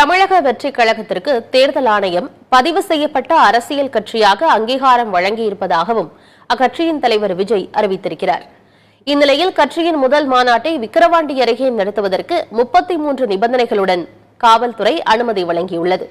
தமிழக வெற்றிக் கழகத்திற்கு தேர்தல் ஆணையம் பதிவு செய்யப்பட்ட அரசியல் கட்சியாக அங்கீகாரம் வழங்கியிருப்பதாகவும் அக்கட்சியின் தலைவர் விஜய் அறிவித்திருக்கிறார். இந்நிலையில் கட்சியின் முதல் மாநாட்டை விக்கிரவாண்டி அருகே நடத்துவதற்கு முப்பத்தி மூன்று நிபந்தனைகளுடன் காவல்துறை அனுமதி வழங்கியுள்ளது.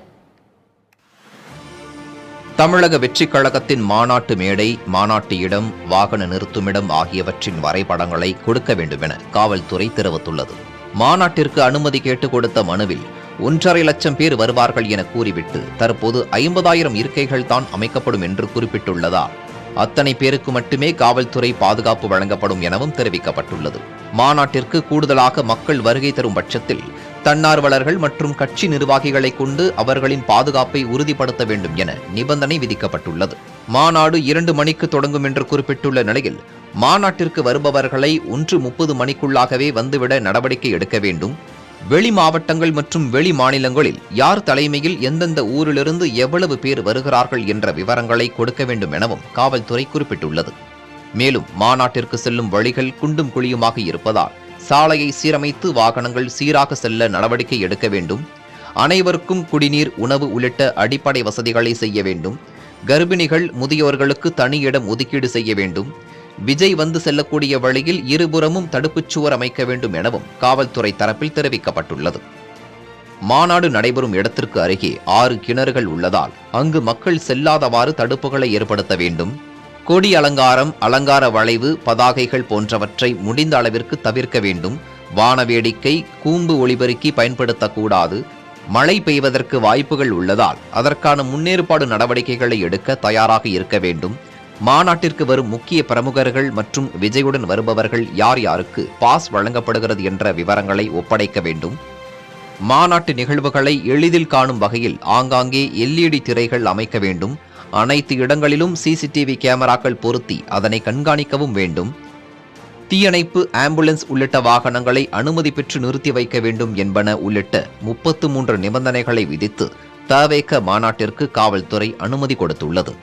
தமிழக வெற்றிக் கழகத்தின் மாநாட்டு மேடை மாநாட்டு இடம் வாகன நிறுத்துமிடம் ஆகியவற்றின் வரைபடங்களை கொடுக்க வேண்டும் என காவல்துறை தெரிவித்துள்ளது. மாநாட்டிற்கு அனுமதி கேட்டுக் கொடுத்த மனுவில் ஒன்றரை லட்சம் பேர் வருவார்கள் என கூறிவிட்டு தற்போது ஐம்பதாயிரம் இருக்கைகள் தான் அமைக்கப்படும் என்று குறிப்பிட்டுள்ளதால் அத்தனை பேருக்கு மட்டுமே காவல்துறை பாதுகாப்பு வழங்கப்படும் எனவும் தெரிவிக்கப்பட்டுள்ளது. மாநாட்டிற்கு கூடுதலாக மக்கள் வருகை தரும் பட்சத்தில் தன்னார்வலர்கள் மற்றும் கட்சி நிர்வாகிகளை கொண்டு அவர்களின் பாதுகாப்பை உறுதிப்படுத்த வேண்டும் என நிபந்தனை விதிக்கப்பட்டுள்ளது. மாநாடு இரண்டு மணிக்கு தொடங்கும் என்று குறிப்பிட்டுள்ள நிலையில் மாநாட்டிற்கு வருபவர்களை ஒன்று முப்பது மணிக்குள்ளாகவே வந்துவிட நடவடிக்கை எடுக்க வேண்டும். வெளி மாவட்டங்கள் மற்றும் வெளி மாநிலங்களில் யார் தலைமையில் எந்தெந்த ஊரிலிருந்து எவ்வளவு பேர் வருகிறார்கள் என்ற விவரங்களை கொடுக்க வேண்டும் எனவும் காவல்துறை குறிப்பிட்டுள்ளது. மேலும் மாநாட்டிற்கு செல்லும் வழிகள் குண்டும் குழியுமாக இருப்பதால் சாலையை சீரமைத்து வாகனங்கள் சீராக செல்ல நடவடிக்கை எடுக்க வேண்டும். அனைவருக்கும் குடிநீர் உணவு உள்ளிட்ட அடிப்படை வசதிகளை செய்ய வேண்டும். கர்ப்பிணிகள் முதியோர்களுக்கு தனி இடம் ஒதுக்கீடு செய்ய வேண்டும். விஜய் வந்து செல்லக்கூடிய வழியில் இருபுறமும் தடுப்புச் சுவர் அமைக்க வேண்டும் எனவும் காவல்துறை தரப்பில் தெரிவிக்கப்பட்டுள்ளது. மாநாடு நடைபெறும் இடத்திற்கு அருகே ஆறு கிணறுகள் உள்ளதால் அங்கு மக்கள் செல்லாதவாறு தடுப்புகளை ஏற்படுத்த வேண்டும். கொடி அலங்காரம் அலங்கார வளைவு பதாகைகள் போன்றவற்றை முடிந்த அளவிற்கு தவிர்க்க வேண்டும். வான வேடிக்கை கூம்பு ஒளிபெருக்கி பயன்படுத்தக்கூடாது. மழை பெய்வதற்கு வாய்ப்புகள் உள்ளதால் அதற்கான முன்னேற்பாடு நடவடிக்கைகளை எடுக்க தயாராக இருக்க வேண்டும். மாநாட்டிற்கு வரும் முக்கிய பிரமுகர்கள் மற்றும் விஜயுடன் வருபவர்கள் யார் யாருக்கு பாஸ் வழங்கப்படுகிறது என்ற விவரங்களை ஒப்படைக்க வேண்டும். மாநாட்டு நிகழ்வுகளை எளிதில் காணும் வகையில் ஆங்காங்கே எல்இடி திரைகள் அமைக்க வேண்டும். அனைத்து இடங்களிலும் சிசிடிவி கேமராக்கள் பொருத்தி அதனை கண்காணிக்கவும் வேண்டும். தீயணைப்பு ஆம்புலன்ஸ் உள்ளிட்ட வாகனங்களை அனுமதி பெற்று நிறுத்தி வைக்க வேண்டும் என்பன உள்ளிட்ட முப்பத்து மூன்று நிபந்தனைகளை விதித்து தவேக மாநாட்டிற்கு காவல்துறை அனுமதி கொடுத்துள்ளது.